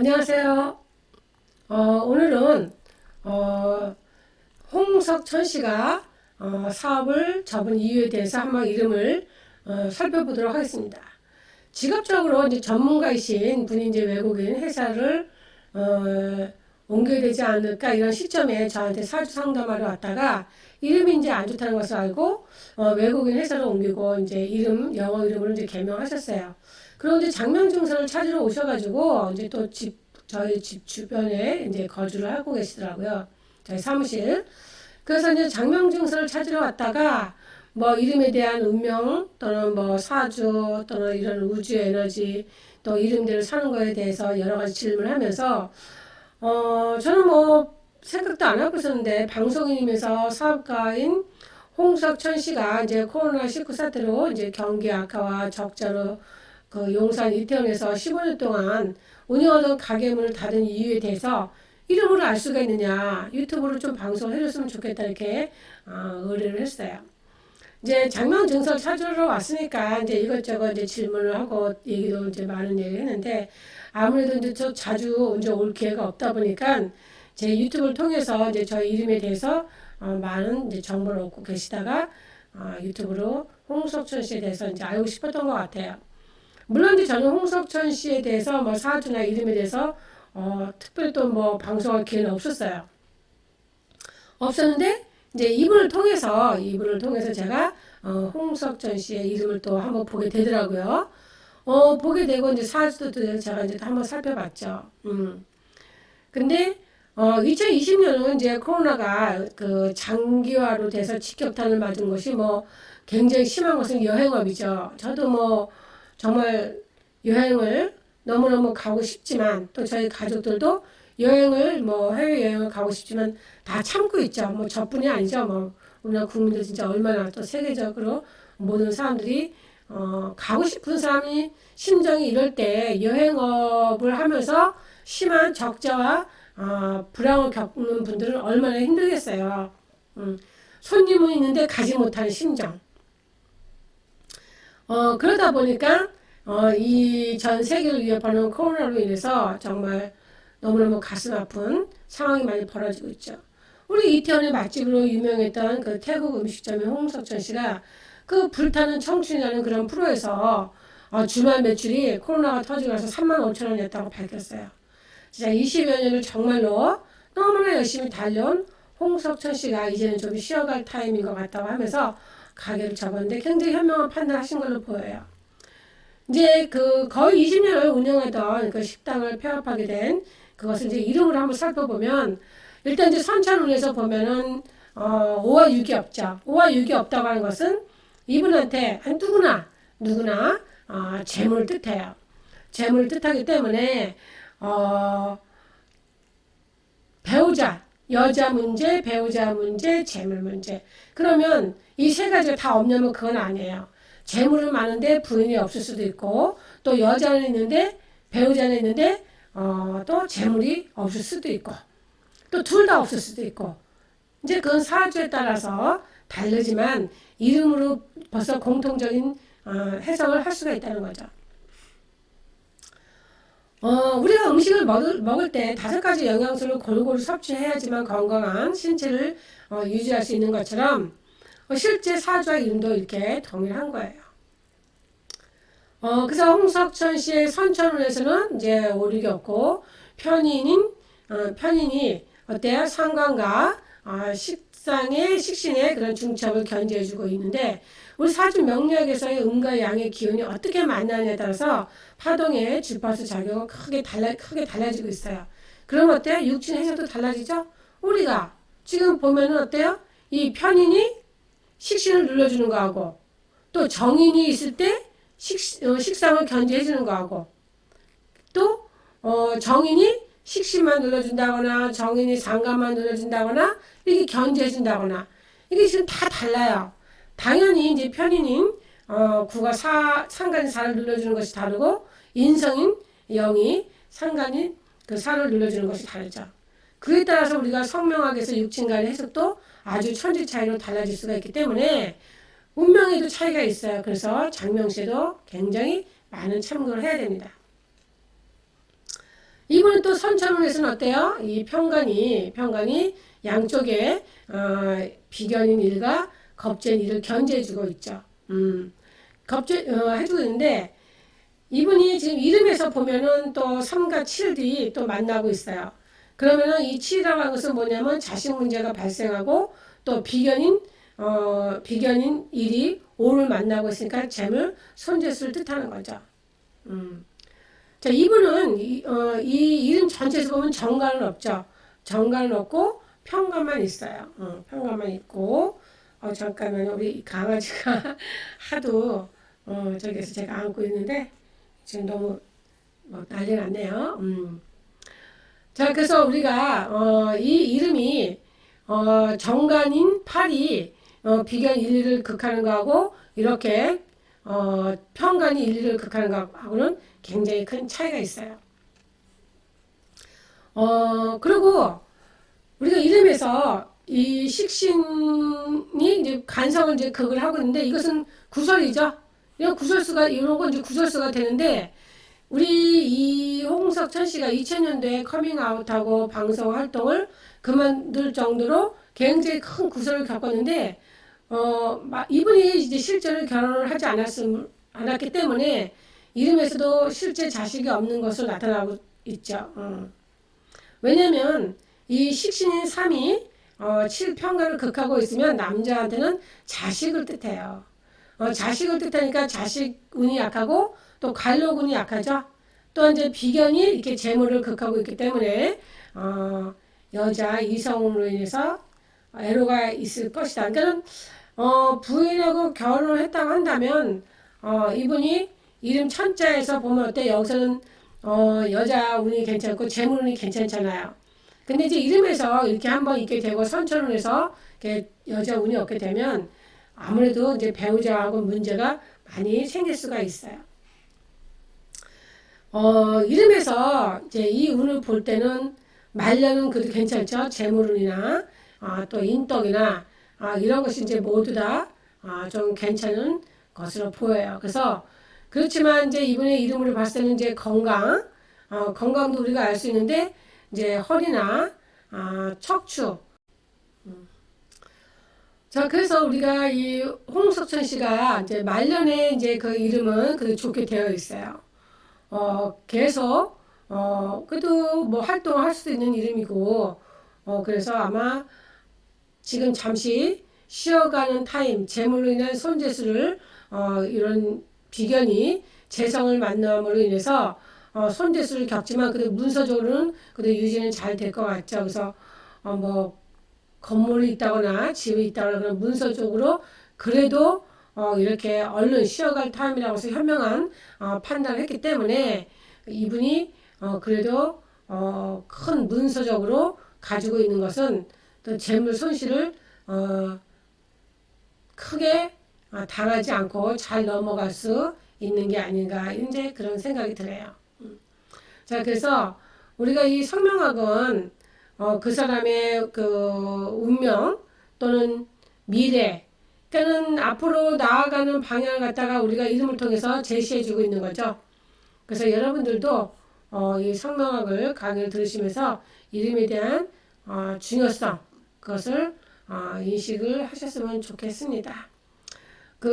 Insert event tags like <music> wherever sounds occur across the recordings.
안녕하세요. 어, 오늘은 어, 홍석천 씨가 어, 사업을 접은 이유에 대해서 한번 이름을 어, 살펴보도록 하겠습니다. 직업적으로 이제 전문가이신 분이 이제 외국인 회사를 어, 옮겨야 되지 않을까 이런 시점에 저한테 사주 상담하러 왔다가 이름이 이제 안 좋다는 것을 알고 어, 외국인 회사를 옮기고 이제 이름 영어 이름을 이제 개명하셨어요. 그리고 이제 장명 증서를 찾으러 오셔가지고 이제 또 집 저희 집 주변에 이제 거주를 하고 계시더라고요. 저희 사무실. 그래서 이제 장명 증서를 찾으러 왔다가 뭐 이름에 대한 운명 또는 뭐 사주 또는 이런 우주의 에너지 또 이름대로 사는 거에 대해서 여러 가지 질문을 하면서 어 저는 뭐 생각도 안 하고 있었는데 방송인이면서 사업가인 홍석천 씨가 이제 코로나 19 사태로 이제 경기 악화와 적자로 그 용산 이태원에서 15년 동안 운영하던 가게 문을 닫은 이유에 대해서 이름으로 알 수가 있느냐 유튜브로 좀 방송을 해줬으면 좋겠다 이렇게 어, 의뢰를 했어요. 이제 장명 증서 찾으러 왔으니까 이제 이것저것 이제 질문을 하고 얘기도 이제 많은 얘기를 했는데 아무래도 이제 저 자주 이제 올 기회가 없다 보니까 제 유튜브를 통해서 이제 저희 이름에 대해서 어, 많은 이제 정보를 얻고 계시다가 어, 유튜브로 홍석천 씨에 대해서 이제 알고 싶었던 것 같아요. 물론 이제 저는 홍석천 씨에 대해서 뭐 사주나 이름에 대해서 어, 특별히 또 뭐 방송할 기회는 없었어요. 없었는데 이제 이분을 통해서 이분을 통해서 제가 어, 홍석천 씨의 이름을 또 한번 보게 되더라고요. 어, 보게 되고 이제 사주도 또 제가 이제 한번 살펴봤죠. 음. 근데 어, 2020년은 이제 코로나가 그 장기화로 돼서 직격탄을 맞은 것이 뭐 굉장히 심한 것은 여행업이죠. 저도 뭐 정말 여행을 너무너무 가고 싶지만 또 저희 가족들도 여행을 뭐 해외 여행을 가고 싶지만 다 참고 있죠. 뭐 저뿐이 아니죠. 뭐 우리나라 국민들 진짜 얼마나 또 세계적으로 모든 사람들이 어 가고 싶은 사람이 심정이 이럴 때 여행업을 하면서 심한 적자와 어, 불황을 겪는 분들은 얼마나 힘들겠어요. 음, 손님은 있는데 가지 못하는 심정. 어, 그러다 보니까 어, 이 전 세계를 위협하는 코로나로 인해서 정말 너무너무 가슴 아픈 상황이 많이 벌어지고 있죠. 우리 이태원의 맛집으로 유명했던 그 태국 음식점의 홍석천 씨가 그 불타는 청춘이라는 그런 프로에서 어, 주말 매출이 코로나가 터지고 나서 3만 5천 원이었다고 밝혔어요. 진짜 20여 년을 정말로 너무나 열심히 달려온 홍석천 씨가 이제는 좀 쉬어갈 타임인 것 같다고 하면서 가게를 접었는데 굉장히 현명한 판단을 하신 걸로 보여요. 이제 그 거의 20년을 운영하던 그 식당을 폐업하게 된 그것을 이제 이름으로 한번 살펴보면 일단 이제 선천운에서 보면은 어 5와 6이 없죠. 5와 6이 없다고 하는 것은 이분한테 누구나 누구나 어 재물을 뜻해요. 재물을 뜻하기 때문에 어 배우자 여자 문제, 배우자 문제, 재물 문제. 그러면 이 세 가지가 다 없냐면 그건 아니에요. 재물은 많은데 부인이 없을 수도 있고 또 여자는 있는데 배우자는 있는데 어, 또 재물이 없을 수도 있고 또 둘 다 없을 수도 있고 이제 그건 사주에 따라서 다르지만 이름으로 벌써 공통적인 어, 해석을 할 수가 있다는 거죠. 어, 우리가 음식을 먹을, 먹을 때 다섯 가지 영양소를 골고루 섭취해야지만 건강한 신체를 어, 유지할 수 있는 것처럼 어, 실제 사주와 이름도 이렇게 동일한 거예요. 어, 그래서 홍석천 씨의 선천운에서는 이제 오륙이 없고 편인인 어, 편인이 어때요? 상관과 어, 식상의 식신의 그런 중첩을 견제해주고 있는데 우리 사주 명리학에서의 음과 양의 기운이 어떻게 만나냐에 따라서 파동의 주파수 작용은 크게 달라 크게 달라지고 있어요. 그럼 어때요? 육신 해석도 달라지죠? 우리가 지금 보면은 어때요? 이 편인이 식신을 눌러주는 거하고 또 정인이 있을 때 식, 어, 식상을 견제해주는 거하고 또 어, 정인이 식신만 눌러준다거나 정인이 상관만 눌러준다거나 이렇게 견제해준다거나 이게 지금 다 달라요. 당연히 이제 편인인 어, 구가 사, 상관인 사를 눌러주는 것이 다르고 인성인 영이 상관인 그 사를 눌러주는 것이 다르죠. 그에 따라서 우리가 성명학에서 육친간의 해석도 아주 천지 차이로 달라질 수가 있기 때문에 운명에도 차이가 있어요. 그래서 장명시에도 굉장히 많은 참고를 해야 됩니다. 이번에 또 선천운에서는 어때요? 이 평간이 평간이 양쪽에 어, 비견인 일과 겁재인 일을 견제해주고 있죠. 음, 겁재 어, 해주고 있는데 이분이 지금 이름에서 보면은 또 3과 7이 또 만나고 있어요. 그러면은 이 7이라고 하는 것은 뭐냐면 자식 문제가 발생하고 또 비견인 어, 비견인 일이 오를 만나고 있으니까 재물 손재수를 뜻하는 거죠. 음. 자, 이분은 이, 어, 이 이름 전체에서 보면 정관은 없죠. 정관은 없고 평관만 있어요. 어, 평관만 있고 어, 잠깐만요. 우리 강아지가 <laughs> 하도 어, 저기서 제가 안고 있는데 지금 너무 뭐 난리 났네요. 음. 자, 그래서 우리가 어, 이 이름이 어, 정관인 팔이 어, 비견 일리를 극하는 거하고 이렇게 어, 평관이 일리를 극하는 거하고는 굉장히 큰 차이가 있어요. 어, 그리고 우리가 이름에서 이 식신이 이제 간성을 이제 극을 하고 있는데 이것은 구설이죠. 이런 구설수가 이런 건 이제 구설수가 되는데 우리 이 홍석천 씨가 2000년도에 커밍아웃하고 방송 활동을 그만둘 정도로 굉장히 큰 구설을 겪었는데 어 이분이 이제 실제로 결혼을 하지 않았음 않았기 때문에 이름에서도 실제 자식이 없는 것으로 나타나고 있죠. 어. 왜냐하면 이 식신인 3이 어, 7평가를 극하고 있으면 남자한테는 자식을 뜻해요. 어, 자식을 뜻하니까 자식 운이 약하고 또 관록운이 약하죠. 또 이제 비견이 이렇게 재물을 극하고 있기 때문에 어, 여자 이성으로 인해서 애로가 있을 것이다. 그러니까 어, 부인하고 결혼을 했다고 한다면 어, 이분이 이름 천자에서 보면 어때? 여기서는 어, 여자 운이 괜찮고 재물 운이 괜찮잖아요. 근데 이제 이름에서 이렇게 한번 있게 되고 선천운에서 여자 운이 없게 되면 아무래도 이제 배우자하고 문제가 많이 생길 수가 있어요. 어, 이름에서 이제 이 운을 볼 때는 말년은 그래도 괜찮죠. 재물운이나 아, 또 인덕이나 아, 이런 것이 이제 모두 다좀 아, 괜찮은 것으로 보여요. 그래서 그렇지만 이제 이분의 이름으로 봤을 때는 이제 건강, 어, 건강도 우리가 알 수 있는데 이제 허리나 아, 척추. 음. 자, 그래서 우리가 이 홍석천 씨가 이제 말년에 이제 그 이름은 그 좋게 되어 있어요. 어, 계속 어, 그래도 뭐 활동을 할수 있는 이름이고, 어, 그래서 아마 지금 잠시 쉬어가는 타임, 재물로 인한 손재수를, 어, 이런 비견이 재성을 만남으로 인해서 어, 손재수를 겪지만 그래도 문서적으로는 그래도 유지는 잘 될 것 같죠. 그래서 어, 뭐 건물이 있다거나 집이 있다거나 그런 문서적으로 그래도 어, 이렇게 얼른 쉬어갈 타임이라고 해서 현명한 어, 판단을 했기 때문에 이분이 어, 그래도 어, 큰 문서적으로 가지고 있는 것은 또 재물 손실을 어, 크게 어, 당하지 않고 잘 넘어갈 수 있는 게 아닌가 이제 그런 생각이 들어요. 음. 자 그래서 우리가 이 성명학은 어, 그 사람의 그 운명 또는 미래 그러니까는 앞으로 나아가는 방향을 갖다가 우리가 이름을 통해서 제시해주고 있는 거죠. 그래서 여러분들도 어, 이 성명학을 강의를 들으시면서 이름에 대한 어, 중요성 그 것을 어, 인식을 하셨으면 좋겠습니다. 그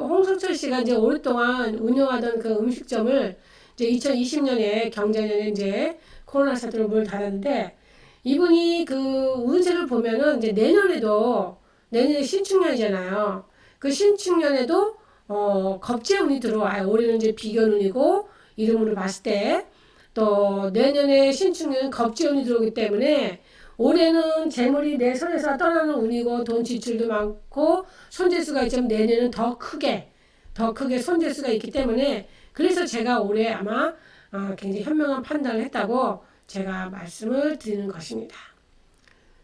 홍석철 씨가 이제 오랫동안 운영하던 그 음식점을 이제 2020년에 경자년에 이제 코로나 사태로 문을 닫았는데 이분이 그 운세를 보면은 이제 내년에도 내년에 신축년이잖아요. 그 신축년에도 어 겁재운이 들어와요. 올해는 이제 비견운이고 이름으로 봤을 때 또 내년에 신축년은 겁재운이 들어오기 때문에 올해는 재물이 내 손에서 떠나는 운이고 돈 지출도 많고 손재수가 있지만 내년은 더 크게 더 크게 손재수가 있기 때문에 그래서 제가 올해 아마 어, 굉장히 현명한 판단을 했다고 제가 말씀을 드리는 것입니다.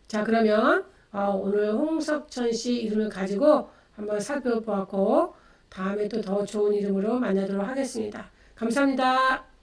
자 그러면 어, 오늘 홍석천 씨 이름을 가지고 한번 살펴보았고 다음에 또 더 좋은 이름으로 만나도록 하겠습니다. 감사합니다.